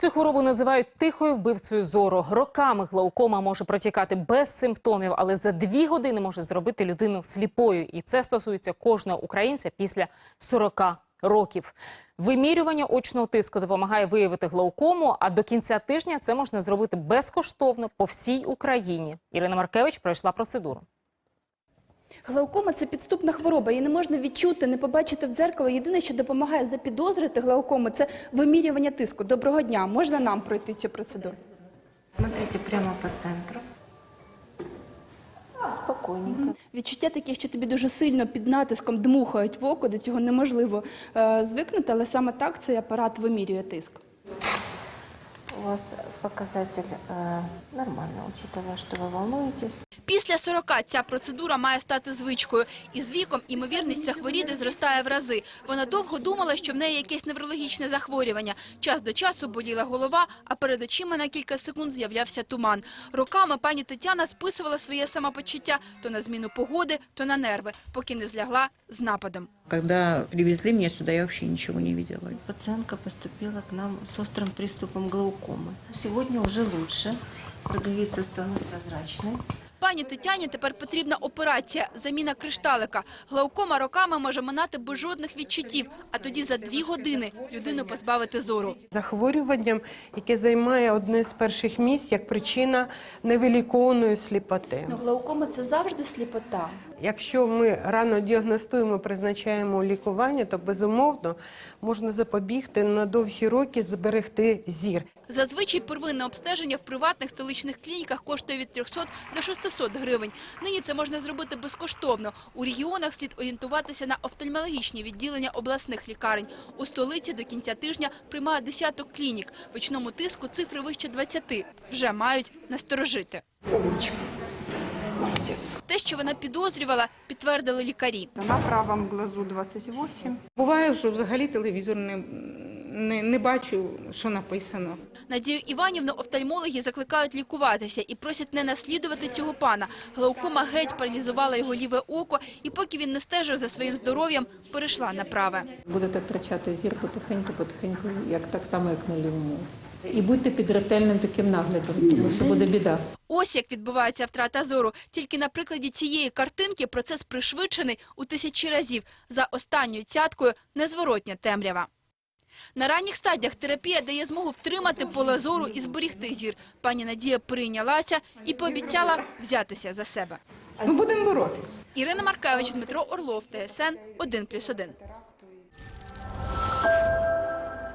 Цю хворобу називають тихою вбивцею зору. Роками глаукома може протікати без симптомів, але за дві години може зробити людину сліпою. І це стосується кожного українця після 40 років. Вимірювання очного тиску допомагає виявити глаукому, а до кінця тижня це можна зробити безкоштовно по всій Україні. Ірина Маркевич пройшла процедуру. Глаукома це підступна хвороба. Її не можна відчути, не побачити в дзеркало. Єдине, що допомагає запідозрити глаукому, це вимірювання тиску. Доброго дня. Можна нам пройти цю процедуру? Смотрите прямо по центру. Спокойненько. Відчуття таке, що тобі дуже сильно під натиском дмухають в око. До цього неможливо е, звикнути, але саме так цей апарат вимірює тиск. У вас показатель э, нормально, учитывая, что вы волнуетесь. Після 40 ця процедура має стати звичкою. І з віком імовірність захворіти зростає в рази. Вона довго думала, що в неї якесь неврологічне захворювання. Час до часу боліла голова, а перед очима на кілька секунд з'являвся туман. Роками пані Тетяна списувала своє самопочуття то на зміну погоди, то на нерви, поки не злягла з нападом. Когда привезли меня сюда, я вообще ничего не видела. Пациентка поступила к нам с острым приступом глаукомы. Сегодня уже лучше. Роговица стала прозрачной. Пані Тетяні тепер потрібна операція – заміна кришталика. Глаукома роками може минати без жодних відчуттів, а тоді за дві години людину позбавити зору. захворюванням, яке займає одне з перших місць як причина невилікованої сліпоти. Ну, глаукома це завжди сліпота. Якщо ми рано діагностуємо, призначаємо лікування, то безумовно можна запобігти на довгі роки зберегти зір. Зазвичай первинне обстеження в приватних столичних клініках коштує від 300 до 600 гривень. Нині це можна зробити безкоштовно. У регіонах слід орієнтуватися на офтальмологічні відділення обласних лікарень. У столиці до кінця тижня приймає десяток клінік. В очному тиску цифри вище 20. Вже мають насторожити. Те, що вона підозрювала, підтвердили лікарі. На правом глазу 28. Буває, що взагалі телевізор не, не, не бачу, що написано. Надію Іванівну офтальмологи закликають лікуватися і просять не наслідувати цього пана. Глаукома геть паралізувала його ліве око, і поки він не стежив за своїм здоров'ям, перейшла на праве. Будете втрачати зір потихеньку, потихеньку, як так само, як на лівому оці. І будьте під ретельним таким наглядом, тому що буде біда. Ось як відбувається втрата зору. Тільки на прикладі цієї картинки процес пришвидшений у тисячі разів. За останньою цяткою незворотня темрява. На ранніх стадіях терапія дає змогу втримати поле зору і зберігти зір. Пані Надія прийнялася і пообіцяла взятися за себе. Ми будемо боротись. Ірина Маркевич, Дмитро Орлов, ТСН 1+,1.